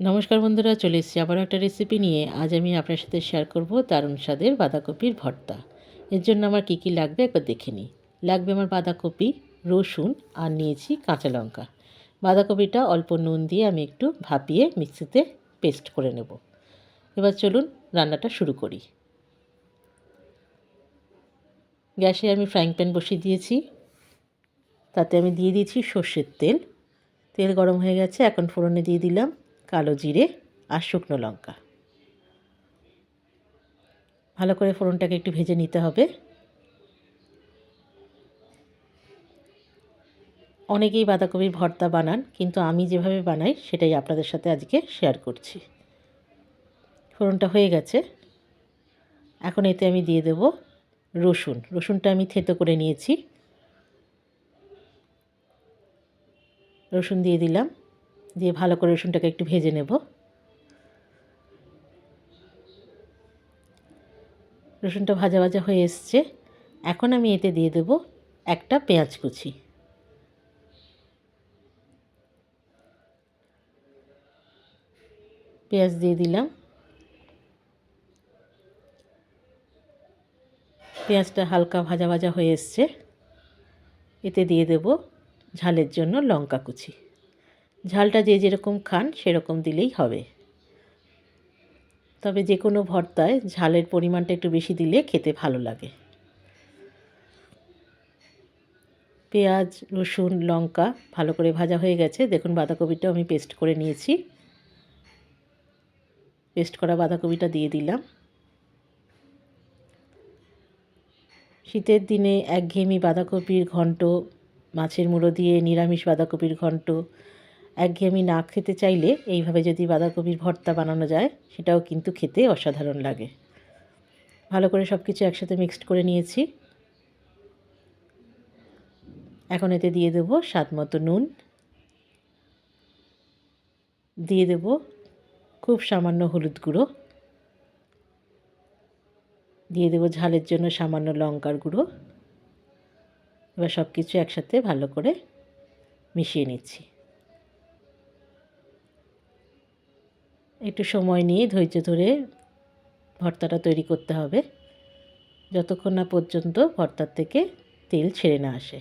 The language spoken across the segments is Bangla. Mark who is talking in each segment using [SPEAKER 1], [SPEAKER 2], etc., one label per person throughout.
[SPEAKER 1] নমস্কার বন্ধুরা, চলে এসেছি আবারও একটা রেসিপি নিয়ে। আজ আমি আপনার সাথে শেয়ার করব দারুণ স্বাদের বাঁধাকপির ভর্তা। এর জন্য আমার কী কী লাগবে একবার দেখে নিই। লাগবে আমার বাঁধাকপি, রসুন আর নিয়েছি কাঁচা লঙ্কা। বাঁধাকপিটা অল্প নুন দিয়ে আমি একটু ভাপিয়ে মিক্সিতে পেস্ট করে নেব। এবার চলুন রান্নাটা শুরু করি। গ্যাসে আমি ফ্রাইং প্যান বসিয়ে দিয়েছি। তাতে আমি দিয়ে দিয়েছি সর্ষের তেল। তেল গরম হয়ে গেছে, এখন ফোড়নে দিয়ে দিলাম। কালো জিরে আর শুকনো লঙ্কা। ভালো করে ফোড়নটাকে একটু ভেজে নিতে হবে। অনেকেই বাঁধাকপির ভর্তা বানান, কিন্তু আমি যেভাবে বানাই সেটাই আপনাদের সাথে আজকে শেয়ার করছি। ফোড়নটা হয়ে গেছে। এখন এতে আমি দিয়ে দেব রসুন। রসুনটা আমি থেতো করে নিয়েছি। রসুন দিয়ে দিলাম। দিয়ে ভালো করে রসুনটাকে একটু ভেজে নেব। রসুনটা ভাজা ভাজা হয়ে এসছে। এখন আমি এতে দিয়ে দেব একটা পেঁয়াজ কুচি। পেঁয়াজ দিয়ে দিলাম। পেঁয়াজটা হালকা ভাজা ভাজা হয়ে এসছে। এতে দিয়ে দেব ঝালের জন্য লঙ্কা কুচি। ঝালটা যে যেরকম খান, সেরকম দিলেই হবে। তবে যে কোনো ভর্তায় ঝালের পরিমাণটা একটু বেশি দিলে খেতে ভালো লাগে। পেঁয়াজ, রসুন, লঙ্কা ভালো করে ভাজা হয়ে গেছে। দেখুন বাঁধাকপিটাও আমি পেস্ট করে নিয়েছি। পেস্ট করা বাঁধাকপিটা দিয়ে দিলাম। শীতের দিনে একঘেয়েমি বাঁধাকপির ঘন্ট, মাছের মুড়ো দিয়ে নিরামিষ বাঁধাকপির ঘন্ট একঘেয়েমি না খেতে চাইলে এইভাবে যদি বাঁধাকপির ভর্তা বানানো যায়, সেটাও কিন্তু খেতে অসাধারণ লাগে। ভালো করে সব কিছু একসাথে মিক্সড করে নিয়েছি। এখন এতে দিয়ে দেব স্বাদ মতো নুন। দিয়ে দেব খুব সামান্য হলুদ গুঁড়ো। দিয়ে দেবো ঝালের জন্য সামান্য লঙ্কার গুঁড়ো। এবার সব কিছু একসাথে ভালো করে মিশিয়ে নিচ্ছি। একটু সময় নিয়ে ধৈর্য ধরে ভর্তাটা তৈরি করতে হবে। যতক্ষণ না পর্যন্ত ভর্তার থেকে তেল ছেড়ে না আসে।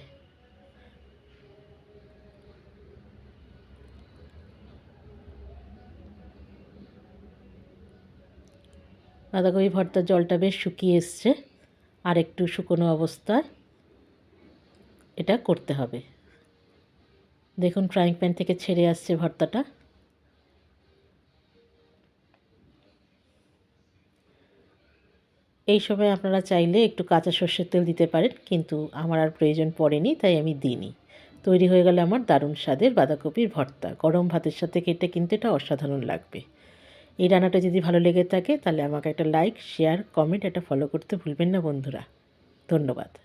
[SPEAKER 1] বাঁধাকপি ভর্তার জলটা বেশ শুকিয়ে এসছে। আর একটু শুকনো অবস্থায় এটা করতে হবে। দেখুন, ফ্রাইং প্যান থেকে ছেড়ে আসছে ভর্তাটা। এই সময় আপনারা চাইলে একটু কাঁচা সর্ষের তেল দিতে পারেন, কিন্তু আমার আর প্রয়োজন পড়েনি, তাই আমি দিইনি। তৈরি হয়ে গেল আমার দারুণ স্বাদের বাঁধাকপির ভর্তা, গরম ভাতের সাথে কেটে কিন্তু এটা অসাধারণ লাগবে। এই রান্নাটা যদি ভালো লেগে থাকে, তাহলে আমাকে একটা লাইক শেয়ার কমেন্ট একটা ফলো করতে ভুলবেন না বন্ধুরা। ধন্যবাদ।